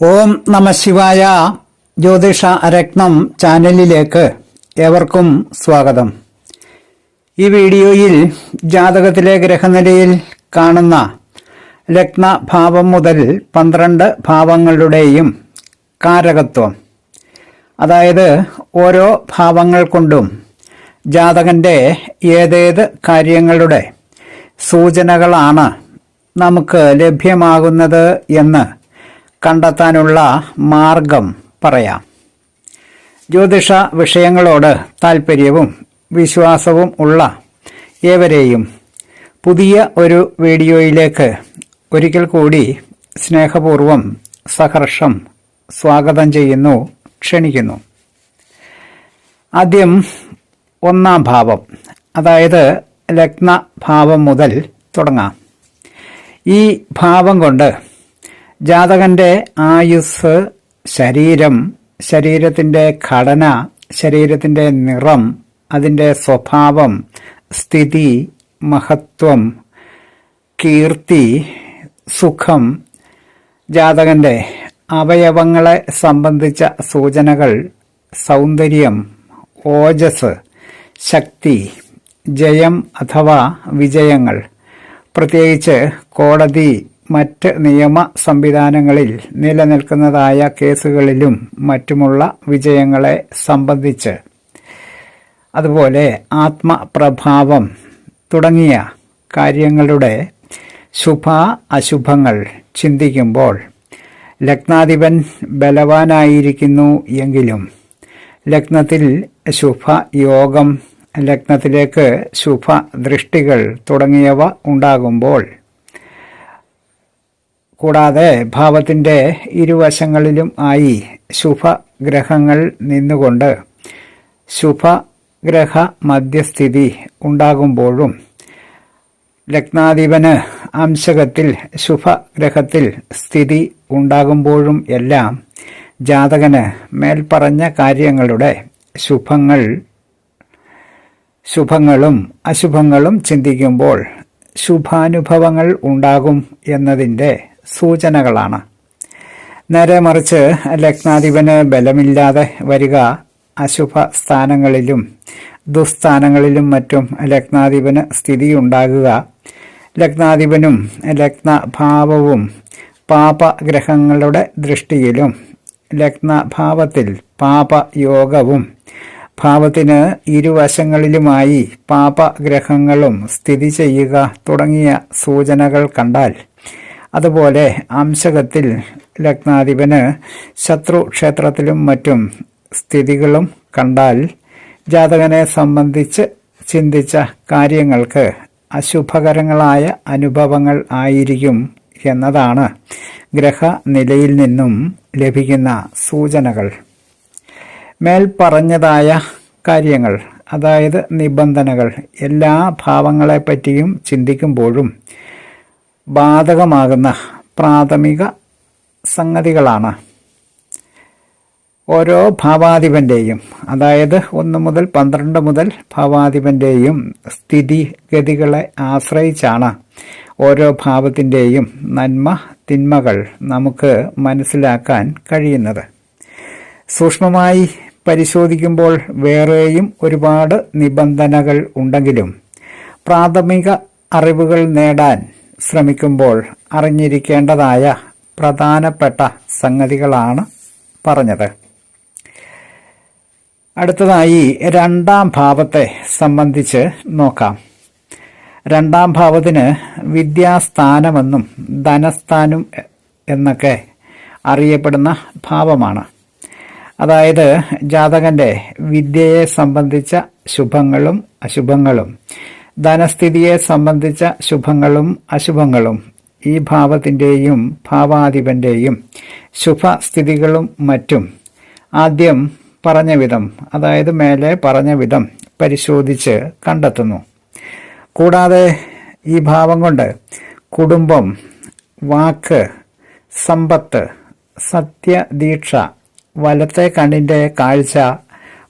ഓം നമ ശിവായ ജ്യോതിഷ രത്നം ചാനലിലേക്ക് ഏവർക്കും സ്വാഗതം. ഈ വീഡിയോയിൽ ജാതകത്തിലെ ഗ്രഹനിലയിൽ കാണുന്ന ലഗ്നഭാവം മുതൽ പന്ത്രണ്ട് ഭാവങ്ങളുടെയും കാരകത്വം. അതായത് ഓരോ ഭാവങ്ങൾ കൊണ്ടും ജാതകന്റെ ഏതേത് കാര്യങ്ങളുടെ സൂചനകളാണ് നമുക്ക് ലഭ്യമാകുന്നത് എന്ന് കണ്ടെത്താനുള്ള മാർഗം പറയാം. ജ്യോതിഷ വിഷയങ്ങളോട് താൽപ്പര്യവും വിശ്വാസവും ഉള്ള ഏവരെയും പുതിയ ഒരു വീഡിയോയിലേക്ക് ഒരിക്കൽ കൂടി സ്നേഹപൂർവം സഹർഷം സ്വാഗതം ചെയ്യുന്നു ക്ഷണിക്കുന്നു. ആദ്യം ഒന്നാം ഭാവം അതായത് ലഗ്നഭാവം മുതൽ തുടങ്ങാം. ഈ ഭാവം കൊണ്ട് ജാതകന്റെ ആയുസ് ശരീരം ശരീരത്തിന്റെ ഘടന ശരീരത്തിന്റെ നിറം അതിന്റെ സ്വഭാവം സ്ഥിതി മഹത്വം കീർത്തി സുഖം ജാതകന്റെ അവയവങ്ങളെ സംബന്ധിച്ച സൂചനകൾ സൗന്ദര്യം ഓജസ് ശക്തി ജയം അഥവാ വിജയങ്ങൾ. പ്രത്യേകിച്ച് കോടതി മറ്റ് നിയമ സംവിധാനങ്ങളിൽ നിലനിൽക്കുന്നതായ കേസുകളിലും മറ്റുമുള്ള വിജയങ്ങളെ സംബന്ധിച്ച്. അതുപോലെ ആത്മപ്രഭാവം തുടങ്ങിയ കാര്യങ്ങളുടെ ശുഭ അശുഭങ്ങൾ ചിന്തിക്കുമ്പോൾ ലഗ്നാധിപൻ ബലവാനായിരിക്കുന്നു എങ്കിലും ലഗ്നത്തിൽ ശുഭ യോഗം ലഗ്നത്തിലേക്ക് ശുഭ ദൃഷ്ടികൾ തുടങ്ങിയവ ഉണ്ടാകുമ്പോൾ കൂടാതെ ഭാവത്തിന്റെ ഇരുവശങ്ങളിലും ആയി ശുഭഗ്രഹങ്ങൾ നിന്നുകൊണ്ട് ശുഭഗ്രഹ മധ്യസ്ഥിതി ഉണ്ടാകുമ്പോഴും ലഗ്നാധിപന് അംശകത്തിൽ ശുഭഗ്രഹത്തിൽ സ്ഥിതി ഉണ്ടാകുമ്പോഴും എല്ലാം ജാതകന് മേൽപ്പറഞ്ഞ കാര്യങ്ങളുടെ ശുഭങ്ങൾ ശുഭങ്ങളും അശുഭങ്ങളും ചിന്തിക്കുമ്പോൾ ശുഭാനുഭവങ്ങൾ ഉണ്ടാകും എന്നതിന്റെ സൂചനകളാണ്. നേരെ മറിച്ച് ലഗ്നാധിപന് ബലമില്ലാതെ വരിക അശുഭ സ്ഥാനങ്ങളിലും ദുസ്ഥാനങ്ങളിലും മറ്റും ലഗ്നാധിപന് സ്ഥിതിയുണ്ടാകുക. ലഗ്നാധിപനും ലഗ്നഭാവവും പാപഗ്രഹങ്ങളുടെ ദൃഷ്ടിയിലും ലഗ്നഭാവത്തിൽ പാപയോഗവും ഭാവത്തിന് ഇരുവശങ്ങളിലുമായി പാപഗ്രഹങ്ങളും സ്ഥിതി ചെയ്യുക തുടങ്ങിയ സൂചനകൾ കണ്ടാൽ അതുപോലെ അംശകത്തിൽ ലഗ്നാധിപന് ശത്രു ക്ഷേത്രത്തിലും മറ്റും സ്ഥിതികളും കണ്ടാൽ ജാതകനെ സംബന്ധിച്ച് ചിന്തിച്ച കാര്യങ്ങൾക്ക് അശുഭകരങ്ങളായ അനുഭവങ്ങൾ ആയിരിക്കും എന്നതാണ് ഗ്രഹനിലയിൽ നിന്നും ലഭിക്കുന്ന സൂചനകൾ. മേൽപ്പറഞ്ഞതായ കാര്യങ്ങൾ അതായത് നിബന്ധനകൾ എല്ലാ ഭാവങ്ങളെപ്പറ്റിയും ചിന്തിക്കുമ്പോഴും ബാധകമാകുന്ന പ്രാഥമിക സംഗതികളാണ്. ഓരോ ഭാവാധിപന്റെയും അതായത് ഒന്ന് മുതൽ പന്ത്രണ്ട് മുതൽ ഭാവാധിപന്റെയും സ്ഥിതിഗതികളെ ആശ്രയിച്ചാണ് ഓരോ ഭാവത്തിന്റെയും നന്മ തിന്മകൾ നമുക്ക് മനസ്സിലാക്കാൻ കഴിയുന്നത്. സൂക്ഷ്മമായി പരിശോധിക്കുമ്പോൾ വേറെയും ഒരുപാട് നിബന്ധനകൾ ഉണ്ടെങ്കിലും പ്രാഥമിക അറിവുകൾ നേടാൻ ശ്രമിക്കുമ്പോൾ അറിഞ്ഞിരിക്കേണ്ടതായ പ്രധാനപ്പെട്ട സംഗതികളാണ് പറഞ്ഞത്. അടുത്തതായി രണ്ടാം ഭാവത്തെ സംബന്ധിച്ച് നോക്കാം. രണ്ടാം ഭാവത്തിന് വിദ്യാസ്ഥാനമെന്നും ധനസ്ഥാനം എന്നൊക്കെ അറിയപ്പെടുന്ന ഭാവമാണ്. അതായത് ജാതകന്റെ വിദ്യയെ സംബന്ധിച്ച ശുഭങ്ങളും അശുഭങ്ങളും ധനസ്ഥിതിയെ സംബന്ധിച്ച ശുഭങ്ങളും അശുഭങ്ങളും ഈ ഭാവത്തിന്റെയും ഭാവാധിപന്റെയും ശുഭസ്ഥിതികളും മറ്റും ആദ്യം പറഞ്ഞ വിധം അതായത് മേലെ പറഞ്ഞ വിധം പരിശോധിച്ച് കണ്ടെത്തുന്നു. കൂടാതെ ഈ ഭാവം കൊണ്ട് കുടുംബം വാക്ക് സമ്പത്ത് സത്യദീക്ഷ വലത്തെ കണ്ണിന്റെ കാഴ്ച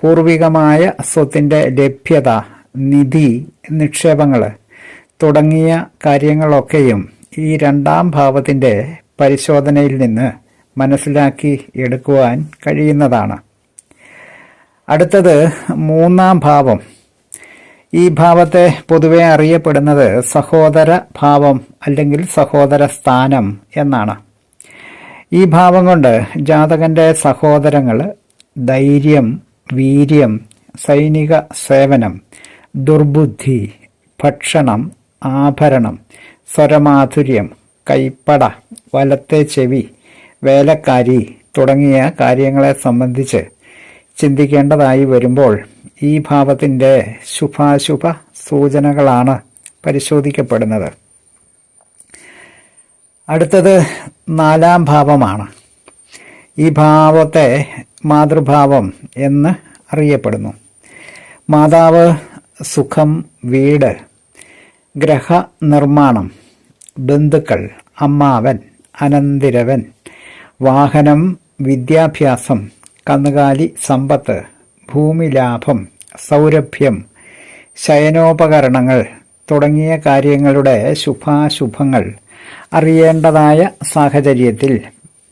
പൂർവികമായ സ്വത്തിന്റെ ലഭ്യത നിധി നിക്ഷേപങ്ങൾ തുടങ്ങിയ കാര്യങ്ങളൊക്കെയും ഈ രണ്ടാം ഭാവത്തിന്റെ പരിശോധനയിൽ നിന്ന് മനസ്സിലാക്കി എടുക്കുവാൻ കഴിയുന്നതാണ്. അടുത്തത് മൂന്നാം ഭാവം. ഈ ഭാവത്തെ പൊതുവെ അറിയപ്പെടുന്നത് സഹോദര ഭാവം അല്ലെങ്കിൽ സഹോദര സ്ഥാനം എന്നാണ്. ഈ ഭാവം കൊണ്ട് ജാതകന്റെ സഹോദരങ്ങൾ ധൈര്യം വീര്യം സൈനിക സേവനം ദുർബുദ്ധി ഭക്ഷണം ആഭരണം സ്വരമാധുര്യം കൈപ്പട വലത്തെ ചെവി വേലക്കാരി തുടങ്ങിയ കാര്യങ്ങളെ സംബന്ധിച്ച് ചിന്തിക്കേണ്ടതായി വരുമ്പോൾ ഈ ഭാവത്തിന്റെ ശുഭാശുഭ സൂചനകളാണ് പരിശോധിക്കപ്പെടുന്നത്. അടുത്തത് നാലാം ഭാവമാണ്. ഈ ഭാവത്തെ മാതൃഭാവം എന്ന് അറിയപ്പെടുന്നു. മാതാവ് സുഖം വീട് ഗ്രഹനിർമ്മാണം ബന്ധുക്കൾ അമ്മാവൻ അനന്തിരവൻ വാഹനം വിദ്യാഭ്യാസം കന്നുകാലി സമ്പത്ത് ഭൂമി ലാഭം സൗരഭ്യം ശയനോപകരണങ്ങൾ തുടങ്ങിയ കാര്യങ്ങളുടെ ശുഭാശുഭങ്ങൾ അറിയേണ്ടതായ സാഹചര്യത്തിൽ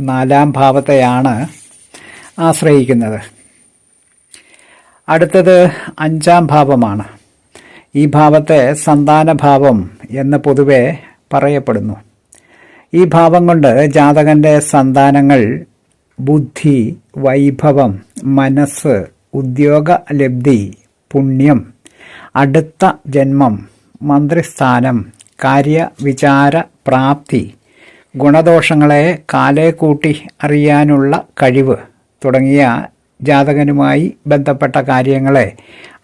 നാലാം ഭാവത്തെയാണ് ആശ്രയിക്കുന്നത്. അടുത്തത് അഞ്ചാം ഭാവമാണ്. ഈ ഭാവത്തെ സന്താനഭാവം എന്ന് പൊതുവെ പറയപ്പെടുന്നു. ഈ ഭാവം കൊണ്ട് ജാതകന്റെ സന്താനങ്ങൾ ബുദ്ധി വൈഭവം മനസ്സ് ഉദ്യോഗ ലബ്ധി പുണ്യം അടുത്ത ജന്മം മന്ത്രിസ്ഥാനം കാര്യവിചാര പ്രാപ്തി ഗുണദോഷങ്ങളെ കാലേ കൂട്ടി അറിയാനുള്ള കഴിവ് തുടങ്ങിയ ജാതകനുമായി ബന്ധപ്പെട്ട കാര്യങ്ങളെ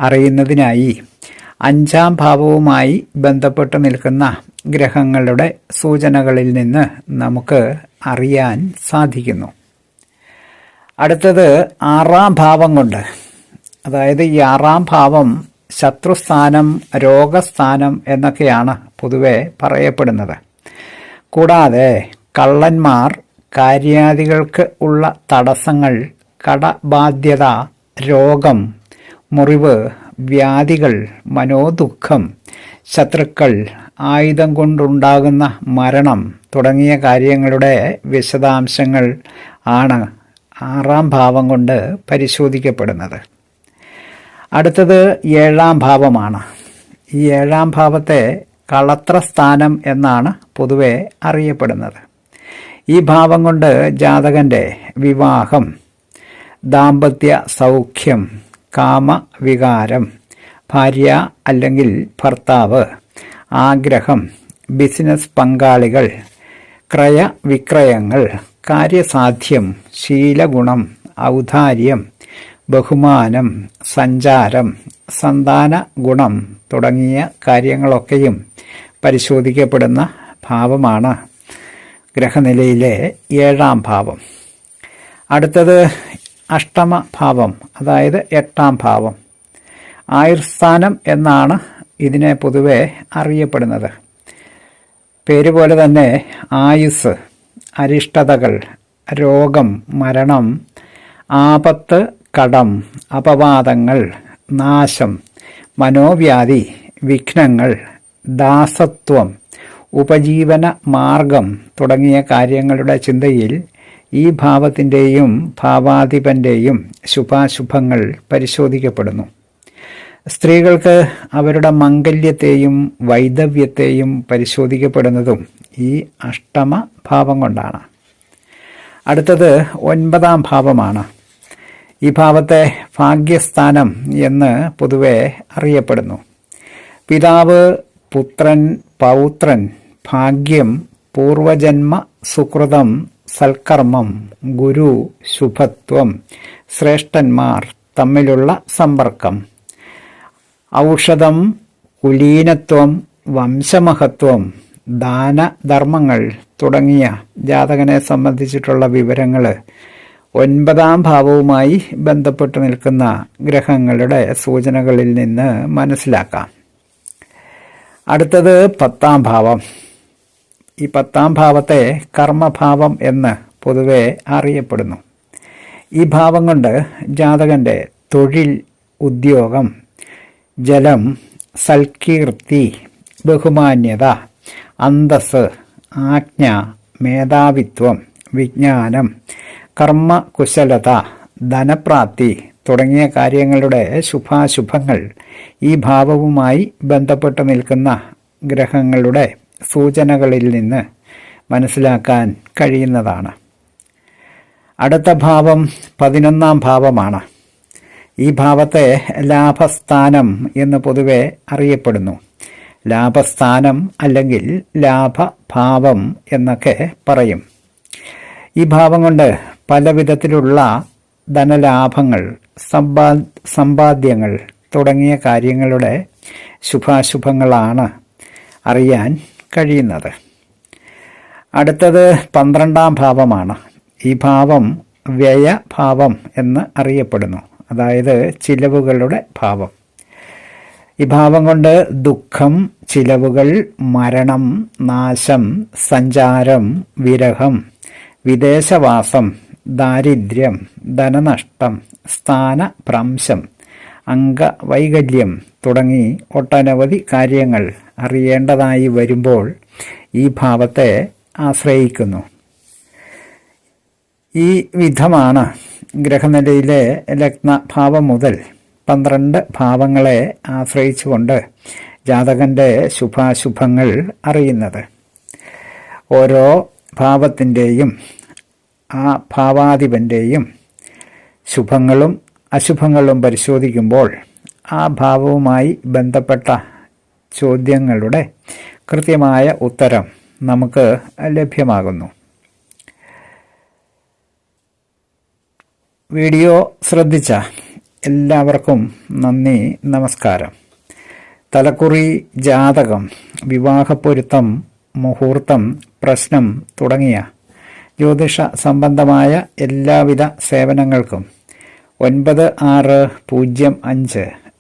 അറിയുന്നതിനായി അഞ്ചാം ഭാവവുമായി ബന്ധപ്പെട്ട് നിൽക്കുന്ന ഗ്രഹങ്ങളുടെ സൂചനകളിൽ നിന്ന് നമുക്ക് അറിയാൻ സാധിക്കുന്നു. അടുത്തത് ആറാം ഭാവം കൊണ്ട്. അതായത് ഈ ആറാം ഭാവം ശത്രുസ്ഥാനം രോഗസ്ഥാനം എന്നൊക്കെയാണ് പൊതുവെ പറയപ്പെടുന്നത്. കൂടാതെ കള്ളന്മാർ കാര്യാദികൾക്ക് ഉള്ള തടസ്സങ്ങൾ കടബാധ്യത രോഗം മുറിവ് വ്യാധികൾ മനോദുഃഖം ശത്രുക്കൾ ആയുധം കൊണ്ടുണ്ടാകുന്ന മരണം തുടങ്ങിയ കാര്യങ്ങളുടെ വിശദാംശങ്ങൾ ആണ് ആറാം ഭാവം കൊണ്ട് പരിശോധിക്കപ്പെടുന്നത്. അടുത്തത് ഏഴാം ഭാവമാണ്. ഈ ഏഴാം ഭാവത്തെ കളത്രസ്ഥാനം എന്നാണ് പൊതുവെ അറിയപ്പെടുന്നത്. ഈ ഭാവം കൊണ്ട് ജാതകന്റെ വിവാഹം ദാമ്പത്യ സൗഖ്യം കാമവികാരം ഭാര്യ അല്ലെങ്കിൽ ഭർത്താവ് ആഗ്രഹം ബിസിനസ് പങ്കാളികൾ ക്രയവിക്രയങ്ങൾ കാര്യസാധ്യം ശീലഗുണം ഔദാര്യം ബഹുമാനം സഞ്ചാരം സന്താന ഗുണം തുടങ്ങിയ കാര്യങ്ങളൊക്കെയും പരിശോധിക്കപ്പെടുന്ന ഭാവമാണ് ഗ്രഹനിലയിലെ ഏഴാം ഭാവം. അടുത്തത് അഷ്ടമ ഭാവം അതായത് എട്ടാം ഭാവം. ആയുർസ്ഥാനം എന്നാണ് ഇതിനെ പൊതുവെ അറിയപ്പെടുന്നത്. പേര് പോലെ തന്നെ ആയുസ് അരിഷ്ടതകൾ രോഗം മരണം ആപത്ത് കടം അപവാദങ്ങൾ നാശം മനോവ്യാധി വിഘ്നങ്ങൾ ദാസത്വം ഉപജീവന മാർഗം തുടങ്ങിയ കാര്യങ്ങളുടെ ചിന്തയിൽ ഈ ഭാവത്തിന്റെയും ഭാവാധിപന്റെയും ശുഭാശുഭങ്ങൾ പരിശോധിക്കപ്പെടുന്നു. സ്ത്രീകൾക്ക് അവരുടെ മംഗല്യത്തെയും വൈദവ്യത്തെയും പരിശോധിക്കപ്പെടുന്നതും ഈ അഷ്ടമ ഭാവം കൊണ്ടാണ്. അടുത്തത് ഒൻപതാം ഭാവമാണ്. ഈ ഭാവത്തെ ഭാഗ്യസ്ഥാനം എന്ന് പൊതുവെ അറിയപ്പെടുന്നു. പിതാവ് പുത്രൻ പൗത്രൻ ഭാഗ്യം പൂർവജന്മ സുഹൃതം സൽക്കർമ്മം ഗുരു ശുഭത്വം ശ്രേഷ്ഠന്മാർ തമ്മിലുള്ള സമ്പർക്കം. ഔഷധം കുലീനത്വം വംശമഹത്വം ദാനധർമ്മങ്ങൾ തുടങ്ങിയ ജാതകനെ സംബന്ധിച്ചിട്ടുള്ള വിവരങ്ങൾ ഒൻപതാം ഭാവവുമായി ബന്ധപ്പെട്ട് നിൽക്കുന്ന ഗ്രഹങ്ങളുടെ സൂചനകളിൽ നിന്ന് മനസ്സിലാക്കാം. അടുത്തത് പത്താം ഭാവം. ഈ പത്താം ഭാവത്തെ കർമ്മഭാവം എന്ന് പൊതുവെ അറിയപ്പെടുന്നു. ഈ ഭാവം കൊണ്ട് ജാതകന്റെ തൊഴിൽ ഉദ്യോഗം ജലം സൽകീർത്തി ബഹുമാന്യത അന്തസ് ആജ്ഞ മേധാവിത്വം വിജ്ഞാനം കർമ്മകുശലത ധനപ്രാപ്തി തുടങ്ങിയ കാര്യങ്ങളുടെ ശുഭാശുഭങ്ങൾ ഈ ഭാവവുമായി ബന്ധപ്പെട്ട് നിൽക്കുന്ന ഗ്രഹങ്ങളുടെ സൂചനകളിൽ നിന്ന് മനസ്സിലാക്കാൻ കഴിയുന്നതാണ്. അടുത്ത ഭാവം പതിനൊന്നാം ഭാവമാണ്. ഈ ഭാവത്തെ ലാഭസ്ഥാനം എന്ന് പൊതുവെ അറിയപ്പെടുന്നു. ലാഭസ്ഥാനം അല്ലെങ്കിൽ ലാഭഭാവം എന്നൊക്കെ പറയും. ഈ ഭാവം കൊണ്ട് പല വിധത്തിലുള്ള ധനലാഭങ്ങൾ സമ്പാ സമ്പാദ്യങ്ങൾ തുടങ്ങിയ കാര്യങ്ങളുടെ ശുഭാശുഭങ്ങളാണ് അറിയാൻ കഴിയുന്നത്. അടുത്തത് പന്ത്രണ്ടാം ഭാവമാണ്. ഈ ഭാവം വ്യയഭാവം എന്ന് അറിയപ്പെടുന്നു. അതായത് ചിലവുകളുടെ ഭാവം. ഈ ഭാവം കൊണ്ട് ദുഃഖം ചിലവുകൾ മരണം നാശം സഞ്ചാരം വിരഹം വിദേശവാസം ദാരിദ്ര്യം ധനനഷ്ടം സ്ഥാനഭ്രംശം അംഗവൈകല്യം തുടങ്ങി ഒട്ടനവധി കാര്യങ്ങൾ അറിയേണ്ടതായി വരുമ്പോൾ ഈ ഭാവത്തെ ആശ്രയിക്കുന്നു. ഈ വിധമാണ് ഗ്രഹനിലയിലെ ലഗ്നഭാവം മുതൽ പന്ത്രണ്ട് ഭാവങ്ങളെ ആശ്രയിച്ചുകൊണ്ട് ജാതകന്റെ ശുഭാശുഭങ്ങൾ അറിയുന്നത്. ഓരോ ഭാവത്തിന്റെയും ആ ഭാവാധിപന്റെയും ശുഭങ്ങളും അശുഭങ്ങളും പരിശോധിക്കുമ്പോൾ ആ ഭാവവുമായി ബന്ധപ്പെട്ട ചോദ്യങ്ങളുടെ കൃത്യമായ ഉത്തരം നമുക്ക് ലഭ്യമാകുന്നു. വീഡിയോ ശ്രദ്ധിച്ച എല്ലാവർക്കും നന്ദി നമസ്കാരം. തലക്കുറി ജാതകം വിവാഹപ്പൊരുത്തം മുഹൂർത്തം പ്രശ്നം തുടങ്ങിയ ജ്യോതിഷ സംബന്ധമായ എല്ലാവിധ സേവനങ്ങൾക്കും ഒൻപത് ആറ് പൂജ്യം അഞ്ച്